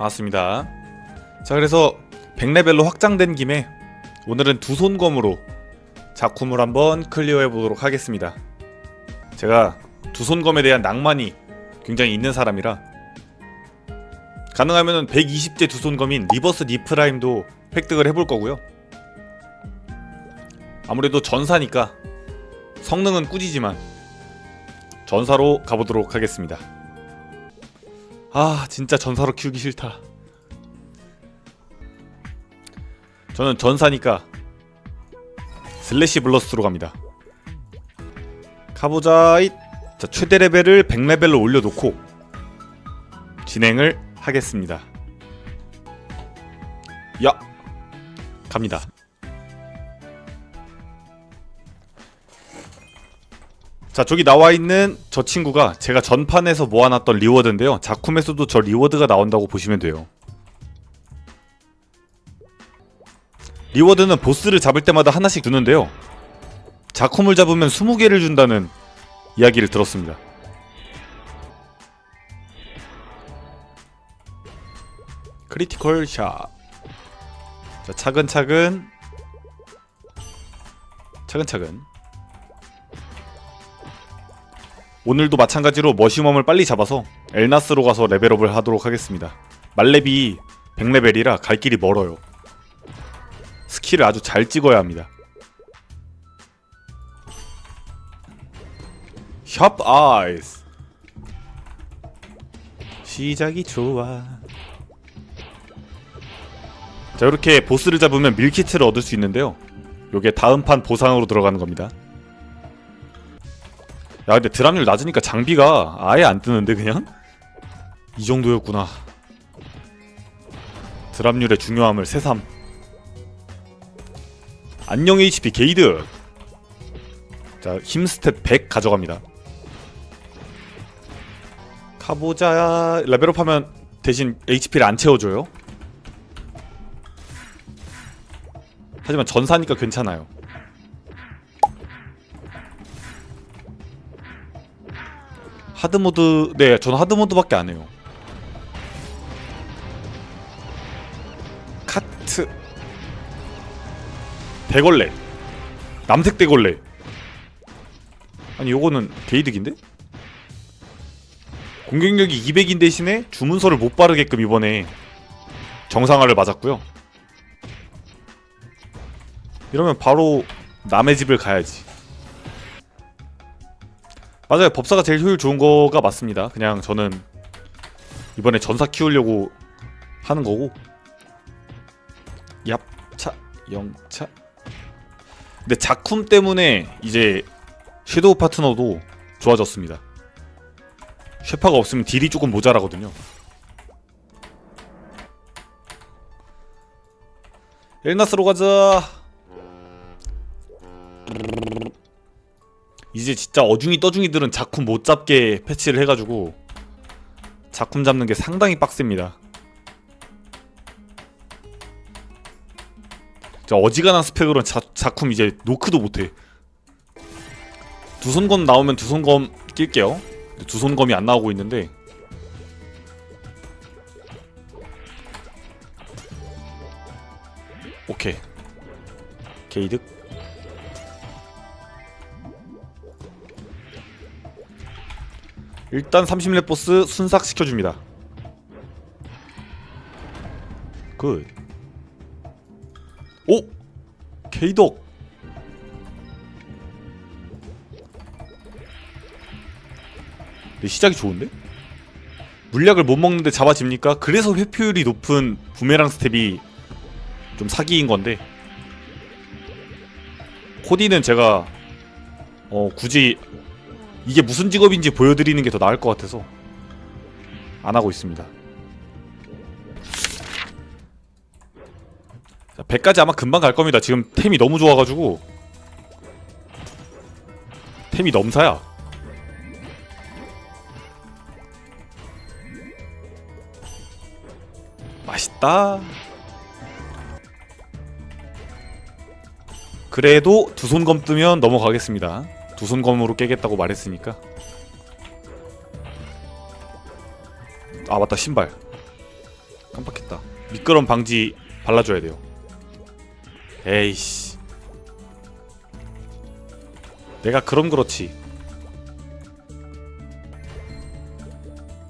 반갑습니다. 자, 그래서 100레벨로 확장된 김에 오늘은 두 손검으로 작품을 한번 클리어해 보도록 하겠습니다. 제가 두 손검에 대한 낭만이 굉장히 있는 사람이라 가능하면 120제 두 손검인 리버스 니프라임도 획득을 해볼 거고요. 아무래도 전사니까 성능은 꾸지지만 전사로 가보도록 하겠습니다. 아 진짜 전사로 키우기 싫다. 저는 전사니까 슬래시 블러스로 갑니다. 가보자잇. 자 최대 레벨을 100레벨로 올려놓고 진행을 하겠습니다. 야 갑니다 자 저기 나와 있는 저 친구가 제가 전판에서 모아놨던 리워드인데요. 작품에서도 저 리워드가 나온다고 보시면 돼요. 리워드는 보스를 잡을 때마다 하나씩 주는데요. 작품을 잡으면 20개를 준다는 이야기를 들었습니다. 크리티컬 샷. 자, 차근차근 차근차근 오늘도 마찬가지로 머시멈을 빨리 잡아서 엘나스로 가서 레벨업을 하도록 하겠습니다. 말렙이 100레벨이라 갈 길이 멀어요. 스킬을 아주 잘 찍어야 합니다. 샵 아이스 시작이 좋아 자 이렇게 보스를 잡으면 밀키트를 얻을 수 있는데요 요게 다음 판 보상으로 들어가는 겁니다 야 근데 드랍률 낮으니까 장비가 아예 안 뜨는데 그냥? 이 정도였구나. 드랍률의 중요함을 새삼. 안녕 HP 게이드. 자 힘스탯 100 가져갑니다. 가보자. 레벨업 하면 대신 HP를 안 채워줘요. 하지만 전사니까 괜찮아요 하드모드 네 저는 하드모드밖에 안 해요. 카트. 대걸레. 남색 대걸레. 아니 요거는 게이득인데? 공격력이 200인 대신에 주문서를 못 바르게끔 이번에 정상화를 맞았고요. 이러면 바로 남의 집을 가야지 맞아요. 법사가 제일 효율 좋은 거가 맞습니다. 그냥 저는 이번에 전사 키우려고 하는 거고. 얍차 영차. 근데 작품 때문에 이제 섀도우 파트너도 좋아졌습니다. 쉐파가 없으면 딜이 조금 모자라거든요. 엘나스로 가자. 이제 진짜 어중이 떠중이들은 작품 못 잡게 패치를 해가지고 작품 잡는 게 상당히 빡셉니다. 저 어지간한 스펙으로는 자, 작품 이제 노크도 못해. 두 손검 나오면 두 손검 낄게요. 두 손검이 안 나오고 있는데 오케이 게이득 일단 30렙 보스 순삭 시켜줍니다. 굿. 오! 케이덕! 네, 시작이 좋은데? 물약을 못 먹는데 잡아집니까? 그래서 회피율이 높은 부메랑 스텝이 좀 사기인 건데 코디는 제가 어 굳이 이게 무슨 직업인지 보여드리는 게 더 나을 것 같아서 안 하고 있습니다. 자, 100까지 아마 금방 갈 겁니다. 지금 템이 너무 좋아가지고 템이 넘사야. 맛있다. 그래도 두 손 검 뜨면 넘어가겠습니다. 두 손 검으로 깨겠다고 말했으니까. 아 맞다. 신발. 깜빡했다. 미끄럼 방지 발라줘야 돼요. 에이씨. 내가 그럼 그렇지.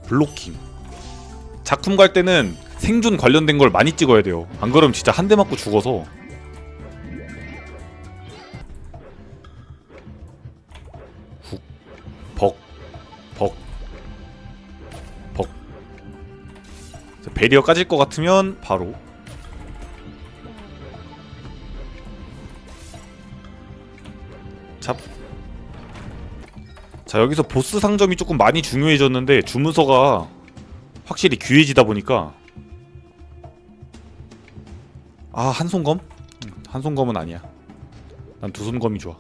블로킹. 작품 갈 때는 생존 관련된 걸 많이 찍어야 돼요. 안 그러면 진짜 한 대 맞고 죽어서 자, 베리어 까질 것 같으면 바로 잡. 자 여기서 보스 상점이 조금 많이 중요해졌는데 주문서가 확실히 귀해지다 보니까 아 한손검? 음, 한손검은 아니야. 난 두손검이 좋아.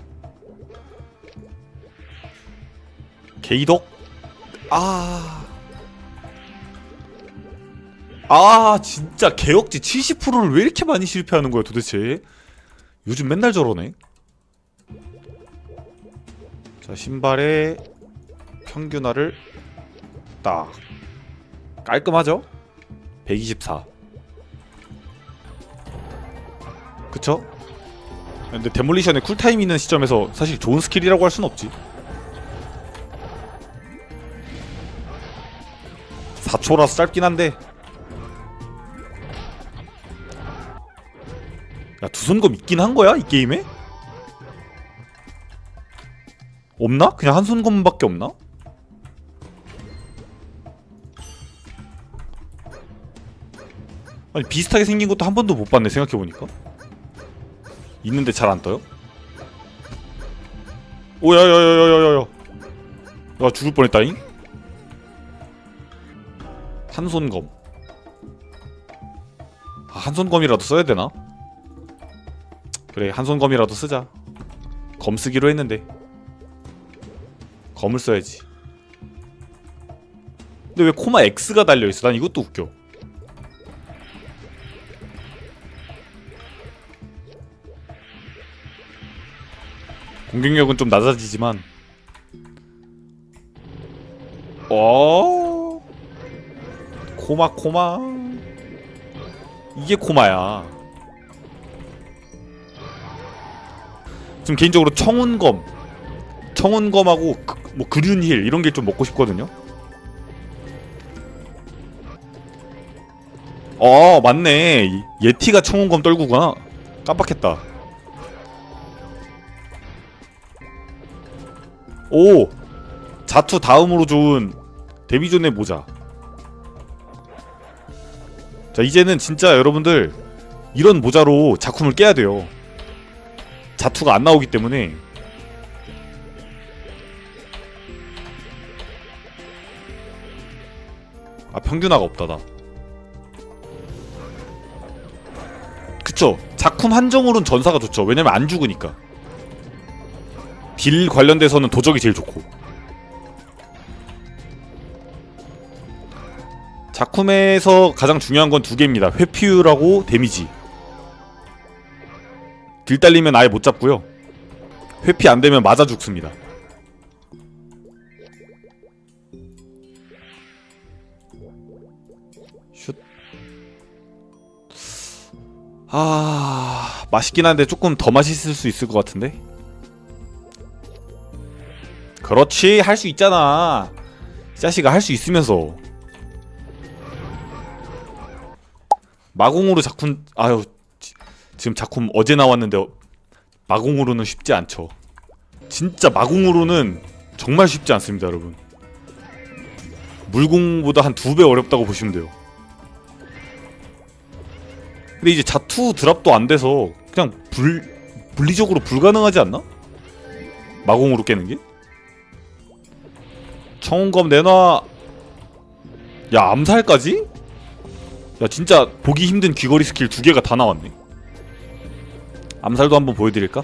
게이덕? 아. 아, 진짜 개혁지 70%를 왜 이렇게 많이 실패하는 거야, 도대체? 요즘 맨날 저러네. 자, 신발에 평균화를 딱 깔끔하죠? 124. 그쵸? 근데 데몰리션에 쿨타임 있는 시점에서 사실 좋은 스킬이라고 할 순 없지. 4초라서 짧긴 한데 야 두손검 있긴 한 거야 이 게임에? 없나? 그냥 한 손검밖에 없나? 아니 비슷하게 생긴 것도 한 번도 못 봤네 생각해보니까 있는데 잘 안 떠요? 오야야야야야야야 나 죽을 뻔했다잉 한손검 아, 한손검이라도 써야 되나? 그래 한손검이라도 쓰자. 검 쓰기로 했는데. 검을 써야지. 근데 왜 코마 X가 달려있어? 난 이것도 웃겨. 공격력은 좀 낮아지지만. 어? 코마 코마. 이게 코마야 지금 개인적으로 청운검 청운검하고 그, 뭐 그륜힐 이런 게 좀 먹고 싶거든요. 어 맞네. 이- 예티가 청운검 떨구구나 깜빡했다. 오 자투 다음으로 좋은 데뷔존의 모자. 자 이제는 진짜 여러분들 이런 모자로 작품을 깨야 돼요 자투가 안 나오기 때문에. 아 평균화가 없다 나 그쵸. 작품 한정으로는 전사가 좋죠. 왜냐면 안 죽으니까. 딜 관련돼서는 도적이 제일 좋고. 작품에서 가장 중요한 건 두 개입니다. 회피율하고 데미지 딜 딸리면 아예 못 잡고요. 회피 안 되면 맞아 죽습니다. 슛. 아 맛있긴 한데 조금 더 맛있을 수 있을 것 같은데? 그렇지 할 수 있잖아. 이 자식아 할수 있으면서. 마공으로 작품 아유 지- 지금 작품 어제 나왔는데 어- 마공으로는 쉽지 않죠 진짜 마공으로는 정말 쉽지 않습니다 여러분 물공보다 한 두 배 어렵다고 보시면 돼요 근데 이제 자투 드랍도 안 돼서 그냥 불 물리적으로 불가능하지 않나? 마공으로 깨는 게? 청원검 내놔 야 암살까지? 야 진짜 보기 힘든 귀걸이 스킬 두 개가 다 나왔네 암살도 한번 보여드릴까?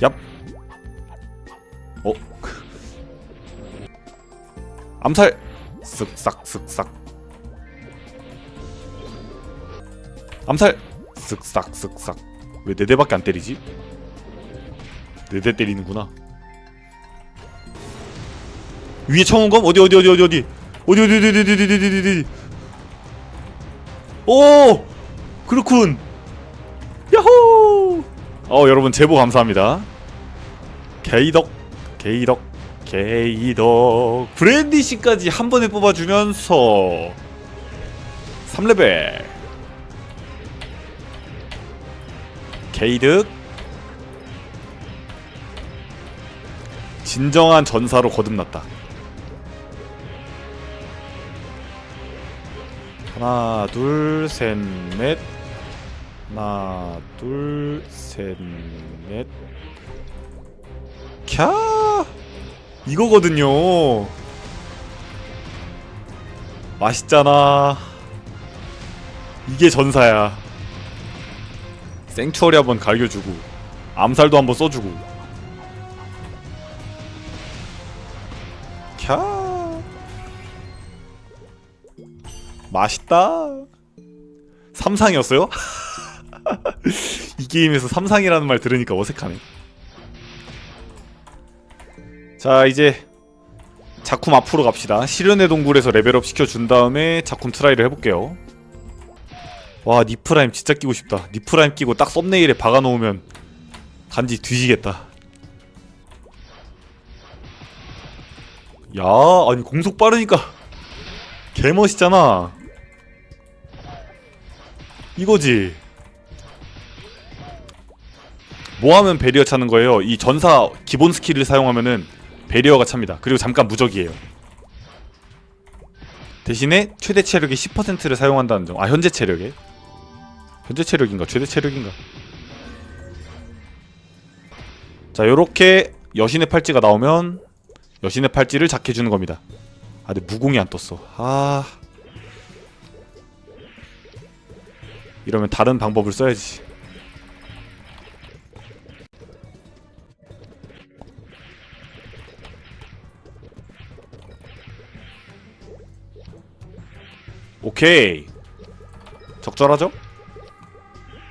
얍 어? 암살 쓱싹 쓱싹 암살 쓱싹 쓱싹 왜 네 대밖에 안 때리지? 네 대 때리는구나 위에 청운검 어디 어디 어디 어디 어디 어디 어디 어디 어디 어디 어디 어디 어디 오 그렇군 어 여러분 제보 감사합니다. 게이덕 게이덕 게이덕. 브랜디씨까지 한 번에 뽑아주면서 3레벨. 게이득. 진정한 전사로 거듭났다. 하나 둘셋넷 하나 둘 셋 넷. 캬! 이거거든요. 맛있잖아. 이게 전사야. 생추어리 한번 갈겨주고 암살도 한번 써주고. 캬! 맛있다. 삼상이었어요? 이 게임에서 삼상이라는 말 들으니까 어색하네. 자 이제 작품 앞으로 갑시다. 시련의 동굴에서 레벨업 시켜준 다음에 작품 트라이를 해볼게요. 와 니프라임 진짜 끼고 싶다. 니프라임 끼고 딱 썸네일에 박아놓으면 간지 뒤지겠다. 야 아니 공속 빠르니까 개멋있잖아. 이거지 뭐 하면 베리어 차는 거예요 이 전사 기본 스킬을 사용하면은 베리어가 찹니다 그리고 잠깐 무적이에요 대신에 최대 체력의 10%를 사용한다는 점. 아 현재 체력에? 현재 체력인가 최대 체력인가? 자 요렇게 여신의 팔찌가 나오면 여신의 팔찌를 작해주는 겁니다. 아 근데 무공이 안 떴어. 아 이러면 다른 방법을 써야지. 오케이. 적절하죠?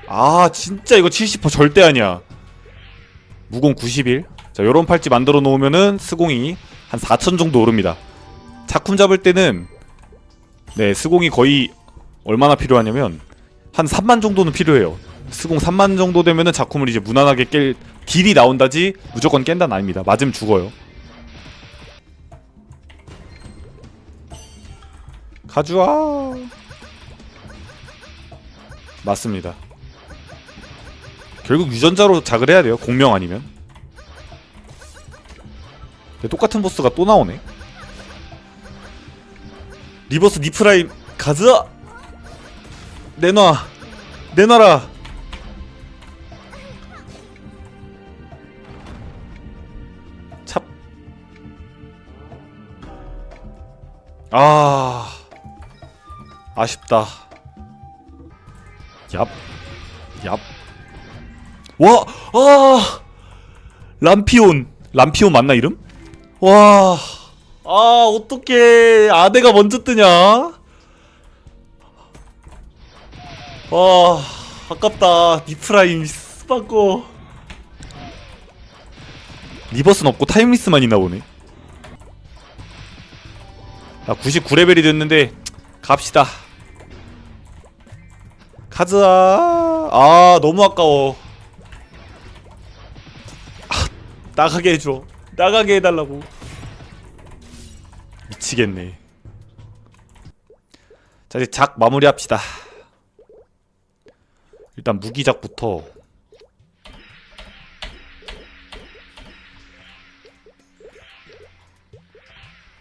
아 진짜 이거 70% 절대 아니야. 무공 91. 자 요런 팔찌 만들어 놓으면은 스공이 한 4천 정도 오릅니다. 작품 잡을 때는 네 스공이 거의 얼마나 필요하냐면 한 3만 정도는 필요해요. 스공 3만 정도 되면은 작품을 이제 무난하게 깰 딜이 나온다지 무조건 깬다는 아닙니다. 맞으면 죽어요 가주아 맞습니다. 결국 유전자로 작을 해야 돼요. 공명 아니면. 똑같은 보스가 또 나오네. 리버스 니프라임 가즈아 내놔! 내놔라! 찹. 아... 아쉽다 얍 얍. 와! 아! 람피온. 람피온 맞나 이름? 와. 아, 어떡해. 아내가 먼저 뜨냐? 와, 아깝다. 니프라임 스바고. 리버스는 없고 타임리스만 있나 보네. 아, 99레벨이 됐는데 갑시다. 가자. 아, 너무 아까워. 아, 나가게 해줘. 나가게 해달라고. 미치겠네. 자, 이제 작 마무리합시다. 일단 무기작부터.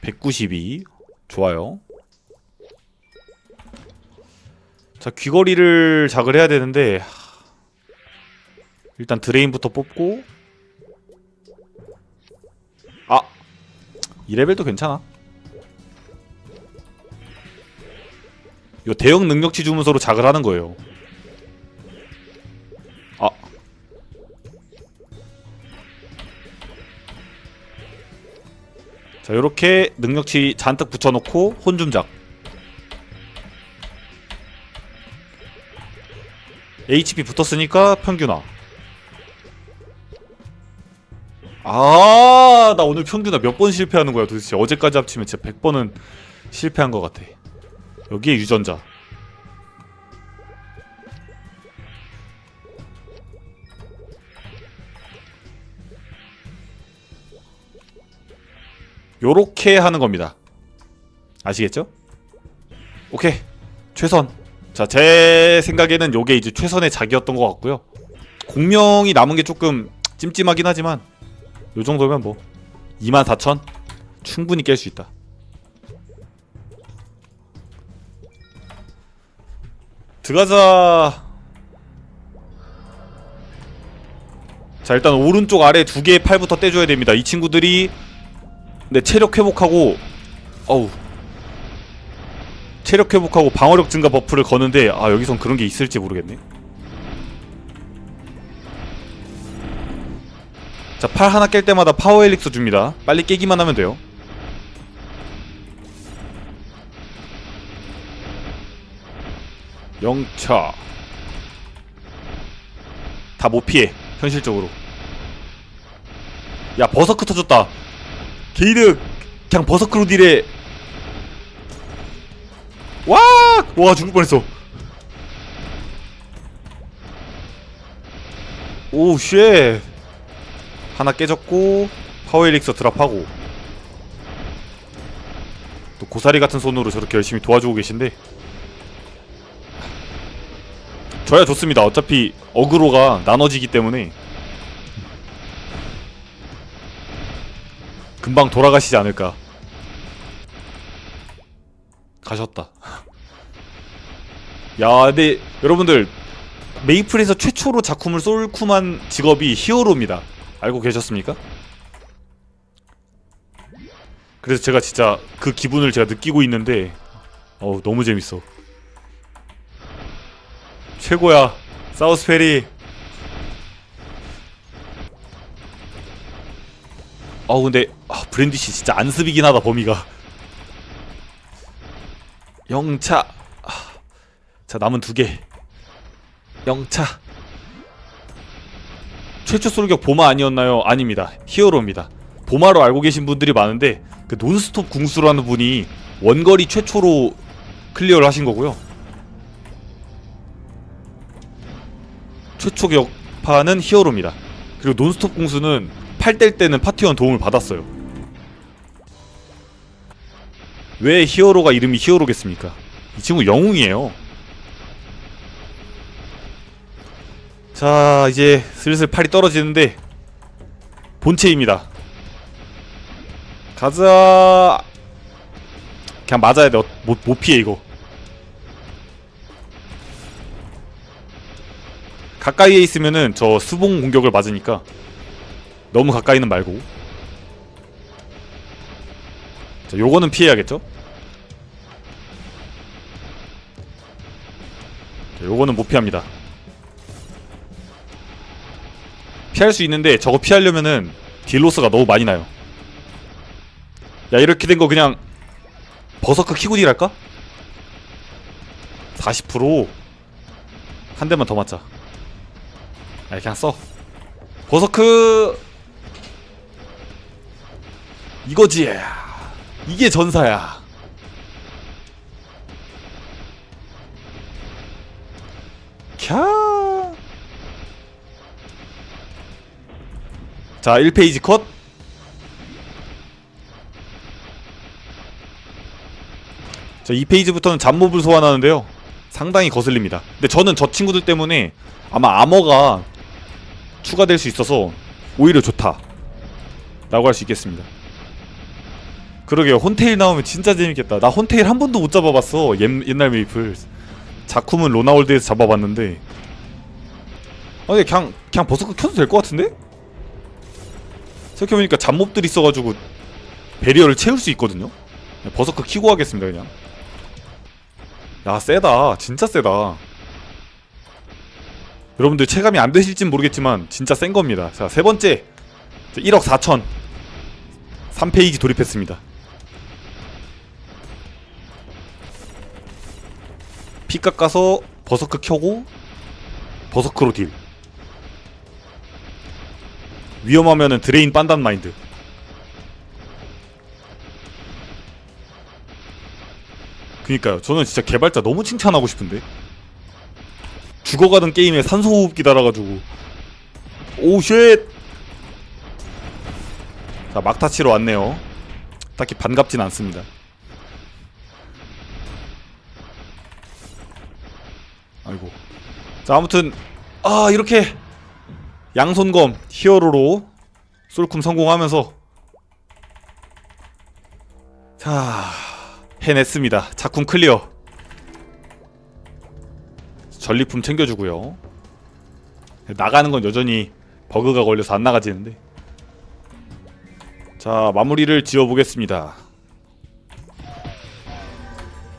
(192) 좋아요 자 귀걸이를 작을 해야 되는데 하, 일단 드레인부터 뽑고. 아! 2레벨도 괜찮아. 요 대형 능력치 주문서로 작을 하는 거예요. 아. 자, 요렇게 능력치 잔뜩 붙여놓고 혼줌작. HP 붙었으니까 평균화. 아, 나 오늘 평균화 몇 번 실패하는 거야 도대체. 어제까지 합치면 진짜 100번은 실패한 것 같아. 여기에 유전자. 요렇게 하는 겁니다. 아시겠죠? 오케이. 최선. 자 제 생각에는 요게 이제 최선의 작이었던 것 같고요. 공명이 남은 게 조금 찜찜하긴 하지만 요 정도면 뭐 24,000 충분히 깰 수 있다. 들어가자. 자 일단 오른쪽 아래 두 개의 팔부터 떼줘야 됩니다. 이 친구들이 네 체력 회복하고 어우 체력 회복하고 방어력 증가 버프를 거는데 아 여기선 그런 게 있을지 모르겠네. 자 팔 하나 깰 때마다 파워 엘릭서 줍니다. 빨리 깨기만 하면 돼요. 영차 다 못 피해 현실적으로 야 버서크 터졌다 게이드 그냥 버서크로 딜해 와! 와 죽을 뻔했어 오쉣 하나 깨졌고 파워 엘릭서 드랍하고 또 고사리 같은 손으로 저렇게 열심히 도와주고 계신데 저야 좋습니다. 어차피 어그로가 나눠지기 때문에 금방 돌아가시지 않을까. 가셨다. 야, 근데 여러분들 메이플에서 최초로 작품을 쏠쿰한 직업이 히어로입니다. 알고 계셨습니까? 그래서 제가 진짜 그 기분을 제가 느끼고 있는데 어우 너무 재밌어. 최고야 사우스페리 어 근데 아, 브랜디씨 진짜 안습이긴 하다 범위가 영차 아, 자 남은 두 개 영차 최초 솔격 보마 아니었나요? 아닙니다 히어로입니다 보마로 알고 계신 분들이 많은데 그 논스톱 궁수라는 분이 원거리 최초로 클리어를 하신 거고요 최초 격파는 히어로입니다. 그리고 논스톱 공수는 8대 때는 파티원 도움을 받았어요. 왜 히어로가 이름이 히어로겠습니까? 이 친구 영웅이에요. 자, 이제 슬슬 팔이 떨어지는데 본체입니다. 가자. 그냥 맞아야 돼. 어, 못, 못 피해 이거. 가까이에 있으면은 저 수봉 공격을 맞으니까 너무 가까이는 말고 자 요거는 피해야겠죠? 자, 요거는 못 피합니다 피할 수 있는데 저거 피하려면은 딜로스가 너무 많이 나요. 야 이렇게 된 거 그냥 버서크 키고 딜할까? 40%한 대만 더 맞자. 아 그냥 써. 버서크 이거지. 이게 전사야. 캬. 자 1페이지 컷 자, 2페이지부터는 잡몹을 소환하는데요. 상당히 거슬립니다. 근데 저는 저 친구들 때문에 아마 아머가 추가될 수 있어서 오히려 좋다. 라고 할 수 있겠습니다. 그러게요. 혼테일 나오면 진짜 재밌겠다. 나 혼테일 한 번도 못 잡아봤어. 옛, 옛날 메이플. 작품은 로나월드에서 잡아봤는데. 아, 근데 그냥, 그냥 버스커 켜도 될 것 같은데? 생각해보니까 잡몹들 있어가지고 베리어를 채울 수 있거든요? 버서커 키고 하겠습니다, 그냥. 야, 세다. 진짜 세다. 여러분들 체감이 안 되실진 모르겠지만 진짜 센 겁니다. 자, 세 번째. 1억 4천. 3페이지 돌입했습니다. 피 깎아서 버서크 켜고 버서크로 딜. 위험하면은 드레인 빤단 마인드. 그니까요. 저는 진짜 개발자 너무 칭찬하고 싶은데. 죽어가는 게임에 산소호흡기 달아가지고 오쉣 자 막타 치러 왔네요 딱히 반갑진 않습니다. 아이고. 자 아무튼 아 이렇게 양손검 히어로로 솔쿰 성공하면서 자 해냈습니다. 작품 클리어. 전리품 챙겨주고요. 나가는 건 여전히 버그가 걸려서 안 나가지는데. 자 마무리를 지어보겠습니다.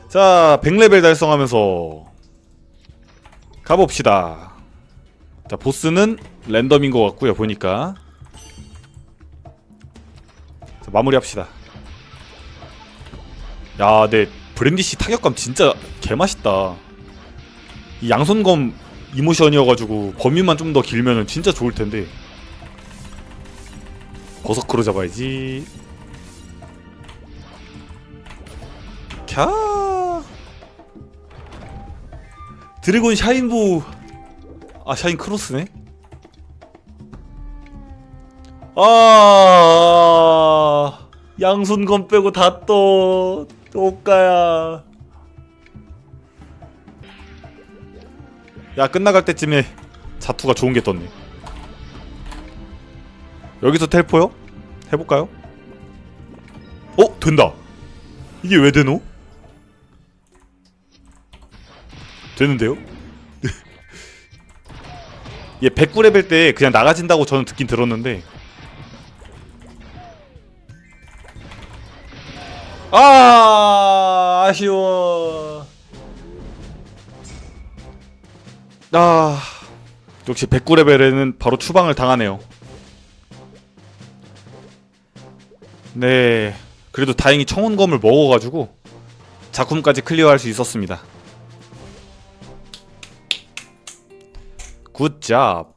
자 100레벨 달성하면서 가봅시다. 자 보스는 랜덤인 것 같고요 보니까. 자, 마무리합시다. 야, 네 브랜디씨 타격감 진짜 개맛있다. 이 양손검 이모션이어가지고 범위만 좀 더 길면은 진짜 좋을 텐데. 버서크로 잡아야지. 캬. 드래곤 샤인부. 아 샤인 크로스네. 아 양손검 빼고 다떠 또까야. 야 끝나갈 때쯤에 자투가 좋은 게 떴네. 여기서 텔포요? 해볼까요? 어 된다. 이게 왜 되노? 되는데요? 얘 109레벨 때 그냥 나가진다고 저는 듣긴 들었는데 아 아쉬워. 아 역시 109레벨에는 바로 추방을 당하네요. 네 그래도 다행히 청혼검을 먹어가지고 작품까지 클리어할 수 있었습니다. 굿잡